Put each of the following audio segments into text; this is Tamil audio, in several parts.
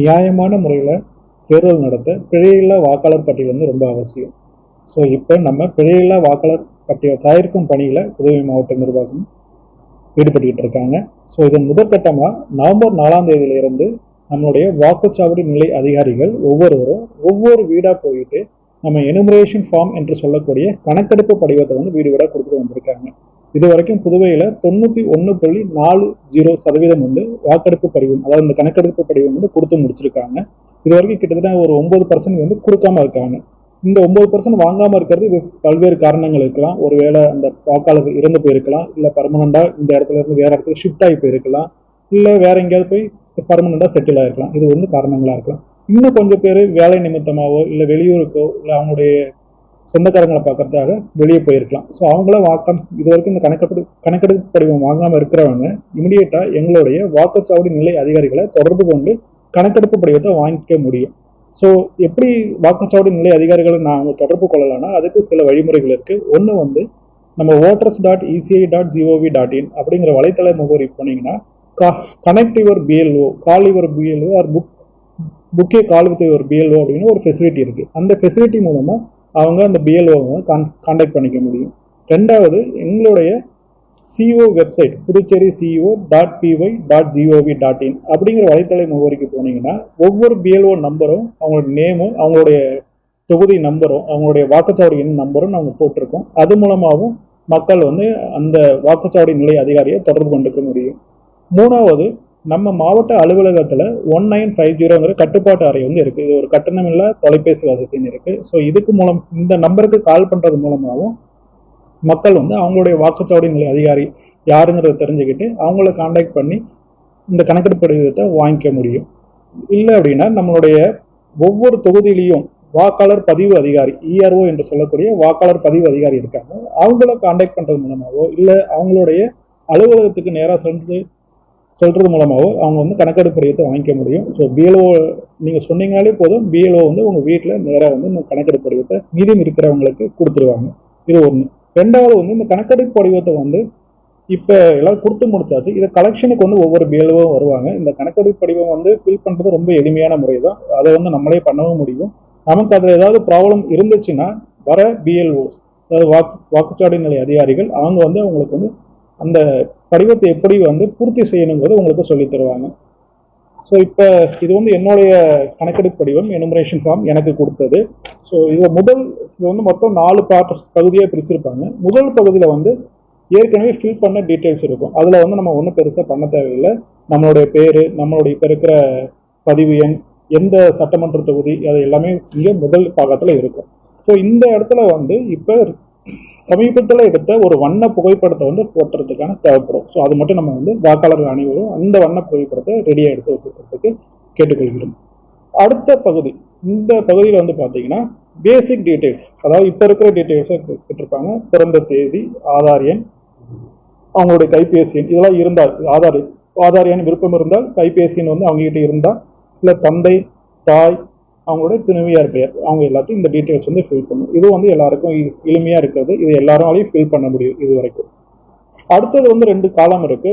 நியாயமான முறையில் தேர்தல் நடத்த பிழையில்லா வாக்காளர் பட்டியல் வந்து ரொம்ப அவசியம். ஸோ இப்போ நம்ம பிழையில்லா வாக்காளர் பட்டியல் தயாரிக்கும் பணியில் உதவி மாவட்ட நிர்வாகம் ஈடுபட்டுக்கிட்டு இருக்காங்க. ஸோ இதன் முதற்கட்டமாக நவம்பர் நாலாம் தேதியிலிருந்து நம்மளுடைய வாக்குச்சாவடி நிலை அதிகாரிகள் ஒவ்வொருவரும் ஒவ்வொரு வீடாக போயிட்டு நம்ம எனுமரேஷன் ஃபார்ம் என்று சொல்லக்கூடிய கணக்கெடுப்பு படிவத்தை வந்து வீடு வீடாக கொடுத்துட்டு வந்திருக்காங்க. இது வரைக்கும் புதுவையில் தொண்ணூற்றி ஒன்று புள்ளி நாலு ஜீரோ சதவீதம் வந்து வாக்கெடுப்பு படிவம் அதாவது இந்த கணக்கெடுப்பு படிவம் வந்து கொடுத்து முடிச்சிருக்காங்க. இது வரைக்கும் கிட்டத்தட்ட ஒரு ஒம்பது பர்சன்ட் வந்து கொடுக்காம இருக்காங்க. இந்த ஒம்பது பர்சன்ட் வாங்காமல் இருக்கிறது பல்வேறு காரணங்கள் இருக்கலாம். ஒருவேளை அந்த வாக்காளர் இறந்து போயிருக்கலாம். இல்லை பர்மனண்டா இந்த இடத்துல இருந்து வேறு இடத்துக்கு ஷிஃப்ட் ஆகி போயிருக்கலாம். இல்லை வேற எங்கேயாவது போய் பர்மனண்டா செட்டில் ஆகிருக்கலாம் இது வந்து காரணங்களாக இருக்கலாம். இன்னும் கொஞ்சம் பேர் வேலை நிமித்தமாகவோ இல்லை வெளியூருக்கோ இல்லை அவங்களுடைய சொந்தக்காரங்களை பார்க்கறதுக்காக வெளியே போயிருக்கலாம். ஸோ அவங்கள வாக்கம் இது வரைக்கும் இந்த கணக்கெடு கணக்கெடுப்பு படிவம் வாங்காமல் இருக்கிறவங்க இமிடியேட்டாக எங்களுடைய வாக்குச்சாவடி நிலை அதிகாரிகளை தொடர்பு கொண்டு கணக்கெடுப்பு படிவத்தை வாங்கிக்க முடியும். ஸோ எப்படி வாக்குச்சாவடி நிலை அதிகாரிகளை நாங்கள் தொடர்பு கொள்ளலாம்னா அதுக்கு சில வழிமுறைகள் இருக்குது ஒன்று வந்து நம்ம voters dot ECI dot gov dot in அப்படிங்கிற வலைத்தள முகவரி போனீங்கன்னா connect your BLO call your BLO or book புக்கே கால் வித் யுவர் பிஎல்ஓ அப்படின்னு ஒரு ஃபெசிலிட்டி இருக்குது அந்த ஃபெசிலிட்டி மூலமாக அவங்க அந்த பிஎல்ஓவை கான்டாக்ட் பண்ணிக்க முடியும். ரெண்டாவது எங்களுடைய CEO website Puducherry CEO dot PY dot gov dot in அப்படிங்கிற வலைத்தள முகவரிக்கு போனீங்கன்னா ஒவ்வொரு பிஎல்ஓ நம்பரும் அவங்களோட நேமும் அவங்களுடைய தொகுதி நம்பரும் அவங்களுடைய வாக்குச்சாவடி எண் நம்பரும் நாங்கள் போட்டிருக்கோம். அது மூலமாகவும் மக்கள் வந்து அந்த வாக்குச்சாவடி நிலை அதிகாரியை தொடர்பு கொண்டுக்க முடியும். மூணாவது நம்ம மாவட்ட அலுவலகத்தில் ஒன் நைன் ஃபைவ் ஜீரோங்கிற கட்டுப்பாட்டு அறை வந்து இருக்குது இது ஒரு கட்டணமில்லா தொலைபேசி வசதின்னு இருக்குது ஸோ இதுக்கு மூலம் இந்த நம்பருக்கு கால் பண்ணுறது மூலமாகவும் மக்கள் வந்து அவங்களுடைய வாக்குச்சாவடி நிலை அதிகாரி யாருங்கிறத தெரிஞ்சுக்கிட்டு அவங்கள காண்டாக்ட் பண்ணி இந்த கணக்கெடுப்பு படிவத்தை வாங்கிக்க முடியும். இல்லை அப்படின்னா நம்மளுடைய ஒவ்வொரு தொகுதியிலையும் வாக்காளர் பதிவு அதிகாரி இஆர்ஓ என்று சொல்லக்கூடிய வாக்காளர் பதிவு அதிகாரி இருக்காங்க. அவங்கள காண்டாக்ட் பண்ணுறது மூலமாகவோ இல்லை அவங்களுடைய அலுவலகத்துக்கு நேராக சென்று சொல்றது மூலமாகவும் அவங்க வந்து கணக்கெடுப்பு படிவத்தை வாங்கிக்க முடியும். ஸோ பிஎல்ஓ நீங்கள் சொன்னீங்கனாலே போதும் பிஎல்ஓ வந்து உங்கள் வீட்டில் நேராக வந்து இந்த கணக்கெடுப்பு படிவத்தை மீதியம் இருக்கிறவங்களுக்கு கொடுத்துருவாங்க. இது ஒன்று ரெண்டாவது வந்து இந்த கணக்கெடுப்பு படிவத்தை வந்து இப்போ எல்லாம் கொடுத்து முடிச்சாச்சு. இதை கலெக்ஷனுக்கு வந்து ஒவ்வொரு பிஎல்ஓவும் வருவாங்க. இந்த கணக்கெடுப்பு படிவம் வந்து ஃபில் பண்ணுறது ரொம்ப எளிமையான முறை தான் அதை வந்து நம்மளே பண்ணவும் முடியும். நமக்கு அதில் ஏதாவது ப்ராப்ளம் இருந்துச்சுன்னா வர பிஎல்ஓஸ் அதாவது வாக்கு வாக்குச்சாவடி நிலை அதிகாரிகள் அவங்க வந்து அவங்களுக்கு வந்து அந்த படிவத்தை எப்படி வந்து பூர்த்தி செய்யணுங்கிறது உங்களுக்கு சொல்லி தருவாங்க. ஸோ இப்போ இது வந்து என்னுடைய கணக்கெடுப்பு படிவம் எனுமரேஷன் ஃபார்ம் எனக்கு கொடுத்தது. ஸோ இது முதல் இது வந்து மொத்தம் நாலு பார்ட் பகுதியாக பிரிச்சிருப்பாங்க. முதல் பகுதியில் வந்து ஏற்கனவே ஃபில் பண்ண டீட்டெயில்ஸ் இருக்கும். அதில் வந்து நம்ம ஒன்றும் பெருசாக பண்ண தேவையில்லை. நம்மளுடைய பேர் நம்மளுடைய இப்போ இருக்கிற பதிவு எண் எந்த சட்டமன்ற தொகுதி அது எல்லாமே இங்கே முதல் பாகத்தில் இருக்கும். ஸோ இந்த இடத்துல வந்து இப்போ சமீபத்தில் எடுத்த ஒரு வண்ண புகைப்படத்தை வந்து போட்டுறதுக்கான தேவைப்படும். ஸோ அது மட்டும் நம்ம வந்து வாக்காளர்கள் அனைவரும் அந்த வண்ண புகைப்படத்தை ரெடியாக எடுத்து வச்சுக்கிறதுக்கு கேட்டுக்கொள்கிறோம். அடுத்த பகுதி இந்த பகுதியில் வந்து பார்த்தீங்கன்னா பேசிக் டீட்டெயில்ஸ் அதாவது இப்போ இருக்கிற டீட்டெயில்ஸை கேட்டிருப்பாங்க. பிறந்த தேதி ஆதார் எண் அவங்களுடைய கைபேசி எண் இதெல்லாம் இருந்தால் ஆதார் ஆதார் எண் விருப்பம் இருந்தால் கைபேசி எண் வந்து அவங்ககிட்ட இருந்தால் இல்லை தந்தை தாய் அவங்களுடைய துணைவியார் பெயர் அவங்க எல்லாத்தையும் இந்த டீட்டெயில்ஸ் வந்து ஃபில் பண்ணும் இது வந்து எல்லாருக்கும் எளிமையாக இருக்கிறது. இது எல்லாராலையும் ஃபில் பண்ண முடியும் இது வரைக்கும். அடுத்தது வந்து ரெண்டு காலம் இருக்கு.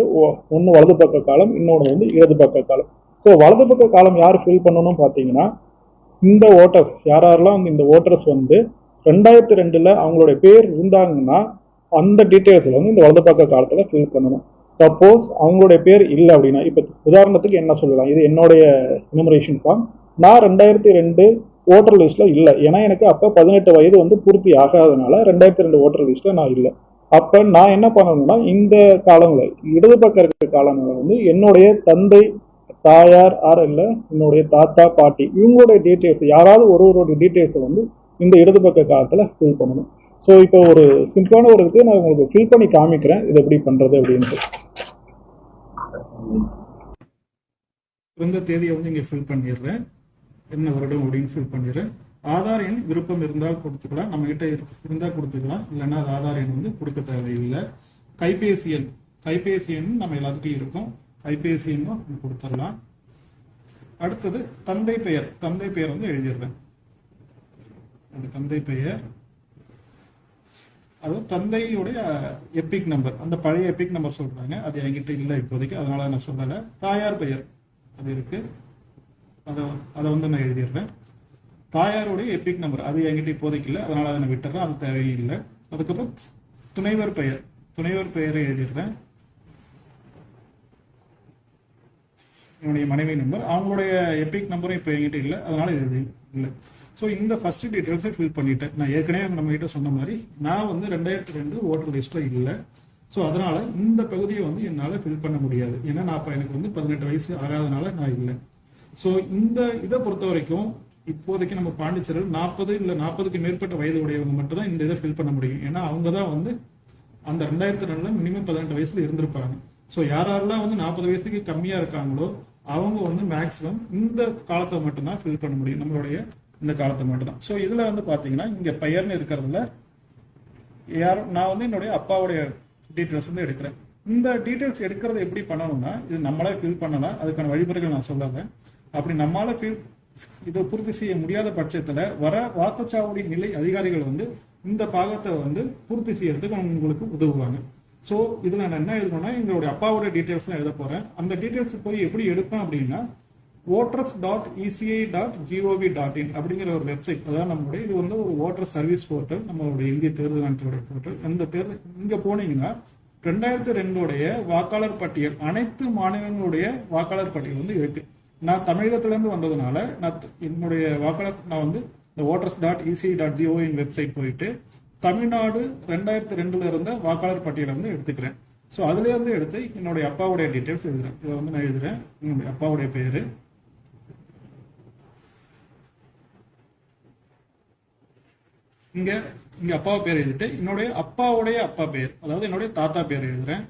ஒன்று வலது பக்க காலம் இன்னொன்று வந்து இடது பக்க காலம். ஸோ வலது பக்க காலம் யார் ஃபில் பண்ணணும் பார்த்தீங்கன்னா இந்த ஓட்டர்ஸ் யார் யாரெல்லாம் வந்து இந்த ஓட்டர்ஸ் வந்து ரெண்டாயிரத்தி ரெண்டில் அவங்களுடைய பேர் இருந்தாங்கன்னா அந்த டீட்டெயில்ஸில் வந்து இந்த வலது பக்க காலத்தில் ஃபில் பண்ணணும். சப்போஸ் அவங்களுடைய பேர் இல்லை அப்படின்னா இப்போ உதாரணத்துக்கு என்ன சொல்லலாம்? இது என்னுடைய இனமரேஷன் ஃபார்ம் நான் ரெண்டாயிரத்தி ரெண்டு ஓட்டர் லிஸ்ட்ல இல்லை. ஏன்னா எனக்கு அப்போ பதினெட்டு வயது வந்து பூர்த்தி ஆகாதனால ரெண்டாயிரத்தி ரெண்டு ஓட்டர் லிஸ்ட்ல நான் இல்லை. அப்ப நான் என்ன பண்ணணும்னா இந்த காலங்களை இடது பக்கம் இருக்கிற காலங்களில் வந்து என்னுடைய தந்தை தாயார் ஆர் இல்லை என்னுடைய தாத்தா பாட்டி இவங்களுடைய டீட்டெயில்ஸ் யாராவது ஒருவருடைய டீட்டெயில்ஸை வந்து இந்த இடது பக்க காலத்தில் ஃபில் பண்ணணும். ஸோ இப்போ ஒரு சிம்பிளான ஒரு இதுக்கு நான் உங்களுக்கு ஃபில் பண்ணி காமிக்கிறேன். இது எப்படி பண்ணுறது அப்படின்ட்டு. பிறந்த தேதியை வந்து இங்கே ஃபில் பண்ணிடுறேன். என்ன வருடம் அப்படின்னு ஃபில் பண்ணிடுறேன் ஆதார் எண் விருப்பம் இருந்தால் கொடுத்துக்கலாம். நம்ம கிட்ட இருந்தால் கொடுத்துக்கலாம். இல்லைன்னா அது ஆதார் எண் வந்து கொடுக்க தேவையில்லை. கைபேசி எண். கைபேசி எண் நம்ம எல்லாத்துக்கும் இருக்கும். கைபேசி எண்ணும் கொடுத்துடலாம். அடுத்தது தந்தை பெயர். தந்தை பெயர் வந்து எழுதிடுறேன் அந்த தந்தை பெயர். அதுவும் தந்தையுடைய எபிக் நம்பர் அந்த பழைய எபிக் நம்பர் சொல்றாங்க. அது என்கிட்ட இல்லை இப்போதைக்கு. அதனால நான் சொல்லலை. தாயார் பெயர். அது இருக்கு. அதை அதை வந்து நான் எழுதிடுறேன். தாயாருடைய எபிக் நம்பர் அது என்கிட்ட இப்போதைக்கு இல்லை. அதனால் அதை நான் விட்டுறேன். அது தேவையில்லை. அதுக்கப்புறம் துணைவர் பெயர். துணைவர் பெயரை எழுதிடுறேன். என்னுடைய மனைவி நம்பர் அவங்களுடைய எபிக் நம்பரும் இப்போ என்கிட்ட இல்லை. அதனால இது இல்லை. ஸோ இந்த ஃபர்ஸ்ட் டீட்டெயில்ஸை ஃபில் பண்ணிட்டேன். நான் ஏற்கனவே நம்ம கிட்ட சொன்ன மாதிரி நான் வந்து ரெண்டாயிரத்தி ரெண்டு ஓட்டர் லிஸ்ட்டில் இல்லை. ஸோ அதனால இந்த பகுதியை வந்து என்னால் ஃபில் பண்ண முடியாது. ஏன்னா நான் இப்போ எனக்கு வந்து பதினெட்டு வயசு ஆகாதனால நான் இல்லை. ஸோ இந்த இதை பொறுத்த வரைக்கும் இப்போதைக்கு நம்ம பாண்டிச்சேரியில் நாற்பது இல்லை நாற்பதுக்கு மேற்பட்ட வயது உடையவங்க மட்டும் தான் இந்த இதை ஃபில் பண்ண முடியும். ஏன்னா அவங்க தான் வந்து அந்த ரெண்டாயிரத்தி ரெண்டுல மினிமம் பதினெட்டு வயசுல இருந்திருப்பாங்க. ஸோ யாரெல்லாம் வந்து நாற்பது வயசுக்கு கம்மியா இருக்காங்களோ அவங்க வந்து மேக்ஸிமம் இந்த காலத்தை மட்டும்தான் ஃபில் பண்ண முடியும். நம்மளுடைய இந்த காலத்தை மட்டும்தான். ஸோ இதுல வந்து பாத்தீங்கன்னா இங்க பெயர்னு இருக்கிறதுல யார் நான் வந்து என்னுடைய அப்பாவுடைய டீட்டெயில்ஸ் வந்து எடுக்கிறேன். இந்த டீட்டெயில்ஸ் எடுக்கிறது எப்படி பண்ணணும்னா இது நம்மளே ஃபில் பண்ணலாம். அதுக்கான வழிமுறைகள் நான் சொல்லாதேன். அப்படி நம்மளால இதை பூர்த்தி செய்ய முடியாத பட்சத்துல வர வாக்குச்சாவடி நிலை அதிகாரிகள் வந்து இந்த பாகத்தை வந்து பூர்த்தி செய்யறதுக்கு உங்களுக்கு உதவுவாங்க. ஸோ இதுல நான் என்ன எழுதணும்னா எங்களுடைய அப்பாவோட டீட்டெயில்ஸ் எழுத போறேன். அந்த டீட்டெயில்ஸ் போய் எப்படி எடுப்பேன் அப்படின்னா voters dot ECI dot gov dot in அப்படிங்கிற ஒரு வெப்சைட் அதாவது நம்மளுடைய இது வந்து ஒரு ஓட்டர் சர்வீஸ் போர்ட்டல் நம்மளுடைய இந்திய தேர்தல் ஆணையத்தோட போர்ட்டல் அந்த தேர்தல் இங்க போனீங்கன்னா ரெண்டாயிரத்தி ரெண்டுடைய வாக்காளர் பட்டியல் அனைத்து மாநிலங்களுடைய வாக்காளர் பட்டியல் வந்து இருக்கு. நான் தமிழகத்திலேருந்து வந்ததுனால நான் என்னுடைய வாக்காளர் நான் வந்து இந்த voters dot EC dot gov in website போயிட்டு தமிழ்நாடு ரெண்டாயிரத்தி ரெண்டுல இருந்த வாக்காளர் பட்டியலை வந்து எடுத்துக்கிறேன். ஸோ அதுலேருந்து எடுத்து என்னுடைய அப்பாவுடைய டீட்டெயில்ஸ் எழுதுறேன். இதை வந்து நான் எழுதுறேன். என்னுடைய அப்பாவுடைய பேர். இங்கே இங்கே அப்பாவை பேர் எழுதிட்டு என்னுடைய அப்பாவுடைய அப்பா பேர் அதாவது என்னுடைய தாத்தா பேர் எழுதுறேன்.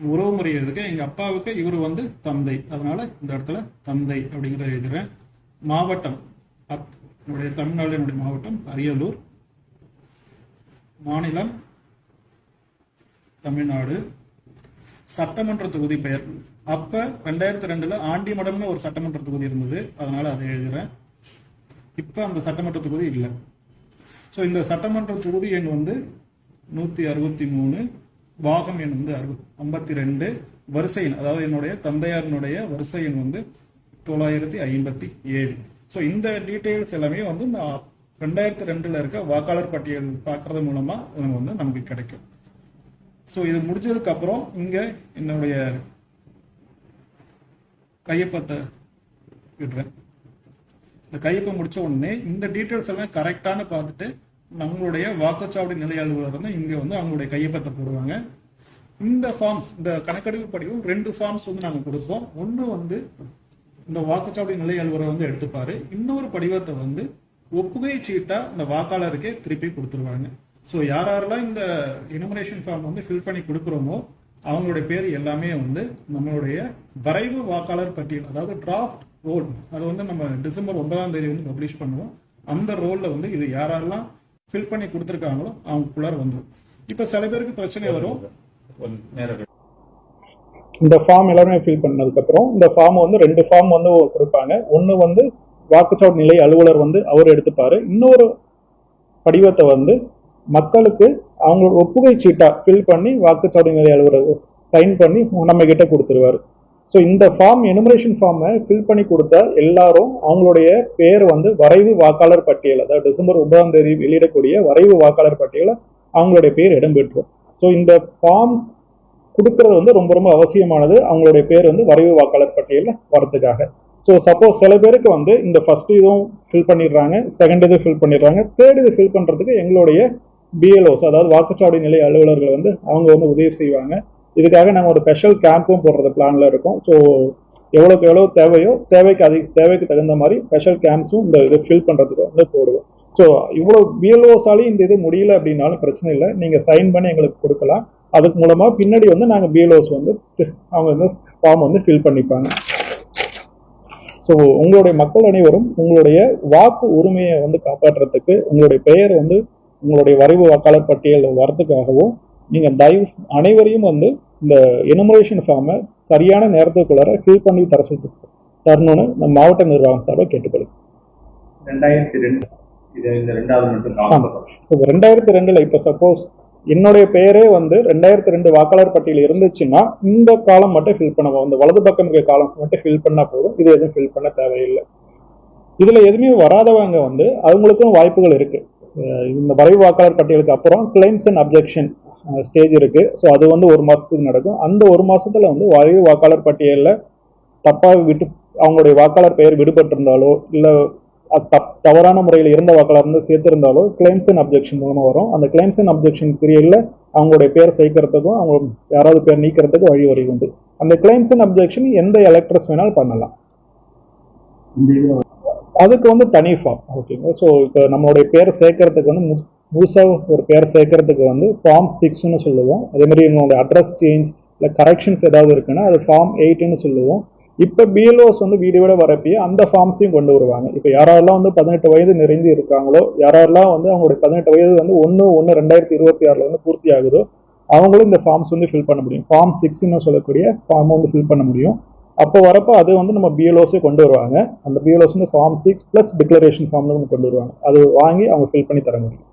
உறவு முறை எழுதுக்க எங்க அப்பாவுக்கு இவர் வந்து தந்தை. அதனால இந்த இடத்துல தந்தை அப்படிங்கிறத எழுதுறேன் மாவட்டம். அப்- என்னுடைய தமிழ்நாடு என்னுடைய மாவட்டம் அரியலூர். மாநிலம் தமிழ்நாடு. சட்டமன்ற தொகுதி பெயர். அப்ப ரெண்டாயிரத்தி ரெண்டுல ஆண்டிமடம்னு ஒரு சட்டமன்ற தொகுதி இருந்தது. அதனால அதை எழுதுறேன் இப்ப அந்த சட்டமன்ற தொகுதி இல்லை. ஸோ இந்த சட்டமன்ற தொகுதி எண் வந்து நூத்தி அறுபத்தி மூணு. பாகம் எண் வந்து அறுபது ஐம்பத்தி ரெண்டு வரிசை எண் அதாவது என்னுடைய தந்தையாரனுடைய வரிசை எண் வந்து தொள்ளாயிரத்தி ஐம்பத்தி ஏழு. ஸோ இந்த டீட்டெயில்ஸ் எல்லாமே வந்து நான் ரெண்டாயிரத்தி ரெண்டில் இருக்க வாக்காளர் பட்டியல் பார்க்கறது மூலமா இது வந்து நமக்கு கிடைக்கும். ஸோ இது முடிஞ்சதுக்கப்புறம் இங்கே என்னுடைய கையொப்பத்தை விடுறேன் இந்த கையொப்பம் முடிச்ச உடனே இந்த டீட்டெயில்ஸ் எல்லாம் கரெக்டான பார்த்துட்டு நம்மளுடைய வாக்குச்சாவடி நிலை அலுவலர் வந்து இங்கே வந்து அவங்களுடைய கையப்பத்தை போடுவாங்க. இந்த ஃபார்ம்ஸ் இந்த கணக்கெடுப்பு படிவம் ரெண்டு ஃபார்ம்ஸ் வந்து நாங்கள் கொடுப்போம். ஒன்று வந்து இந்த வாக்குச்சாவடி நிலை அலுவலர் வந்து எடுத்துப்பாரு. இன்னொரு படிவத்தை வந்து ஒப்புகை சீட்டா இந்த வாக்காளருக்கே திருப்பி கொடுத்துருவாங்க. ஸோ யார் யாரெல்லாம் இந்த இனுமரேஷன் ஃபார்ம் வந்து ஃபில் பண்ணி கொடுக்குறோமோ அவங்களுடைய பேர் எல்லாமே வந்து நம்மளுடைய வரைவு வாக்காளர் பட்டியல் அதாவது டிராஃப்ட் ரோல் அது வந்து நம்ம டிசம்பர் ஒன்பதாம் தேதி வந்து பப்ளிஷ் பண்ணுவோம். அந்த ரோலில் வந்து இது யாரெல்லாம் ஃபில் பண்ணி கொடுத்துருக்காங்களோ அவங்களுக்குள்ளார வந்துடும் இப்போ சில பேருக்கு பிரச்சனை வரும். இந்த ஃபார்ம் எல்லாருமே ஃபில் பண்ணதுக்கப்புறம் இந்த ஃபார்ம் வந்து ரெண்டு ஃபார்ம் வந்து கொடுப்பாங்க. ஒன்று வந்து வாக்குச்சாவடி நிலை அலுவலர் வந்து அவர் எடுத்துப்பாரு. இன்னொரு படிவத்தை வந்து மக்களுக்கு அவங்க ஒப்புகை சீட்டா ஃபில் பண்ணி வாக்குச்சாவடி நிலை அலுவலர் சைன் பண்ணி நம்ம கிட்ட கொடுத்துருவாரு. ஸோ இந்த ஃபார்ம் எனுமரேஷன் ஃபார்மை ஃபில் பண்ணி கொடுத்தா எல்லாரும் அவங்களுடைய பேர் வந்து வரைவு வாக்காளர் பட்டியல் அதாவது டிசம்பர் ஒன்பதாம் தேதி வெளியிடக்கூடிய வரைவு வாக்காளர் பட்டியலில் அவங்களுடைய பேர் இடம்பெற்றோம் ஸோ இந்த ஃபார்ம் கொடுக்கறது வந்து ரொம்ப ரொம்ப அவசியமானது. அவங்களுடைய பேர் வந்து வரைவு வாக்காளர் பட்டியலில் வரதுக்காக. ஸோ சப்போஸ் சில பேருக்கு வந்து இந்த ஃபர்ஸ்ட் இதுவும் ஃபில் பண்ணிடுறாங்க செகண்ட் இது ஃபில் பண்ணிடுறாங்க தேர்ட் இது ஃபில் பண்ணுறதுக்கு எங்களுடைய பிஎல்ஓஸ் அதாவது வாக்குச்சாவடி நிலை அலுவலர்கள் வந்து அவங்க வந்து உதவி செய்வாங்க. இதுக்காக நாங்கள் ஒரு ஸ்பெஷல் கேம்ப்பும் போடுறது பிளானில் இருக்கோம். ஸோ எவ்வளோக்கு எவ்வளோ தேவையோ தேவைக்கு அதிக தேவைக்கு தகுந்த மாதிரி ஸ்பெஷல் கேம்ப்ஸும் இந்த இது ஃபில் பண்ணுறதுக்கு வந்து போடுவோம். ஸோ இவ்வளோ பிஎல்ஓஸாலையும் இந்த இது முடியல அப்படின்னாலும் பிரச்சனை இல்லை. நீங்கள் சைன் பண்ணி எங்களுக்கு கொடுக்கலாம். அதுக்கு மூலமாக பின்னாடி வந்து நாங்கள் பிஎல்ஓஸ் வந்து அவங்க வந்து ஃபார்ம் வந்து ஃபில் பண்ணிப்பாங்க. ஸோ உங்களுடைய மக்கள் அனைவரும் உங்களுடைய வாக்கு உரிமையை வந்து காப்பாற்றுறதுக்கு உங்களுடைய பெயர் வந்து உங்களுடைய வரைவு வாக்காளர் பட்டியல் வரதுக்காகவும் நீங்க தயவு அனைவரையும் வந்து இந்த எனுமரேஷன் ஃபார்மை சரியான நேரத்துக்குள்ளார ஃபில் பண்ணி தர சொல்லி தரணும்னு நம்ம மாவட்ட நிர்வாகம் சார்பாக கேட்டுக்கொள்ளும் ரெண்டாயிரத்தி ரெண்டு இது இந்த ரெண்டாவது மட்டும் ஆமா. காலம் இப்போ ரெண்டாயிரத்தி ரெண்டுல இப்போ சப்போஸ் என்னுடைய பெயரே வந்து ரெண்டாயிரத்தி ரெண்டு வாக்காளர் பட்டியல் இருந்துச்சுன்னா இந்த காலம் மட்டும் ஃபில் பண்ண இந்த வலது பக்கம் இருக்க காலம் மட்டும் ஃபில் பண்ணா போதும். இது எதுவும் ஃபில் பண்ண தேவையில்லை. இதுல எதுவுமே வராதவங்க வந்து அவங்களுக்கும் வாய்ப்புகள் இருக்கு. அஹ் இந்த வரைவு வாக்காளர் பட்டியலுக்கு அப்புறம் கிளைம்ஸ் அண்ட் அப்ஜெக்ஷன் ஸ்டேஜ் இருக்கு. ஸோ அது வந்து ஒரு மாசத்துக்கு நடக்கும். அந்த ஒரு மாசத்துல வந்து வரைவு வாக்காளர் பட்டியலில் தப்பாக விட்டு அவங்களுடைய வாக்காளர் பெயர் விடுபட்டிருந்தாலோ இல்லை தப்- தவறான முறையில் இருந்த வாக்காளர் வந்து சேர்த்திருந்தாலோ கிளைம்ஸ் அண்ட் அப்ஜெக்ஷன் மூலமாக வரும். அந்த கிளைம்ஸ் அண்ட் அப்ஜெக்ஷன் பீரியட்ல அவங்களுடைய பேர் சேர்க்கறதுக்கும் அவங்க யாராவது பேர் நீக்கிறதுக்கும் வழி வழி உண்டு. அந்த கிளைம்ஸ் அண்ட் அப்ஜெக்ஷன் எந்த எலக்ட்ரஸ் வேணாலும் பண்ணலாம். அதுக்கு வந்து தனி ஃபார்ம் ஓகேங்களா ஸோ இப்போ நம்மளுடைய பேரை சேர்க்கறதுக்கு வந்து மு- முழுசாக ஒரு பேர் சேர்க்கறதுக்கு வந்து ஃபார்ம் சிக்ஸ்னு சொல்லுவோம். அதே மாதிரி என்னோட அட்ரஸ் சேஞ்ச் இல்லை கரெக்ஷன்ஸ் ஏதாவது இருக்குன்னா அது ஃபார்ம் எயிட்னு சொல்லுவோம். இப்போ பிஎல்ஓஸ் வந்து வீடியோட வரப்பயே அந்த ஃபார்ம்ஸையும் கொண்டு வருவாங்க. இப்போ யாரெல்லாம் வந்து பதினெட்டு வயது நிறைந்து இருக்காங்களோ யாரெல்லாம் வந்து அவங்களுடைய பதினெட்டு வயது வந்து ஒன்று ஒன்று ரெண்டாயிரத்தி இருபத்தி ஆறில் வந்து பூர்த்தி ஆகுதோ அவங்களும் இந்த ஃபார்ம்ஸ் வந்து ஃபில் பண்ண முடியும். ஃபார்ம் சிக்ஸ்ன்னு சொல்லக்கூடிய ஃபார்ம் வந்து ஃபில் பண்ண முடியும். அப்போ வரப்போ அது வந்து நம்ம பிஎல்ஓஸே கொண்டு வருவாங்க. அந்த பிஎல்ஓஸ் வந்து ஃபார்ம் சிக்ஸ் ப்ளஸ் டிக்ளரேஷன் ஃபார்ம்னு கொண்டு வருவாங்க. அது வாங்கி அவங்க ஃபில் பண்ணி தர முடியும்.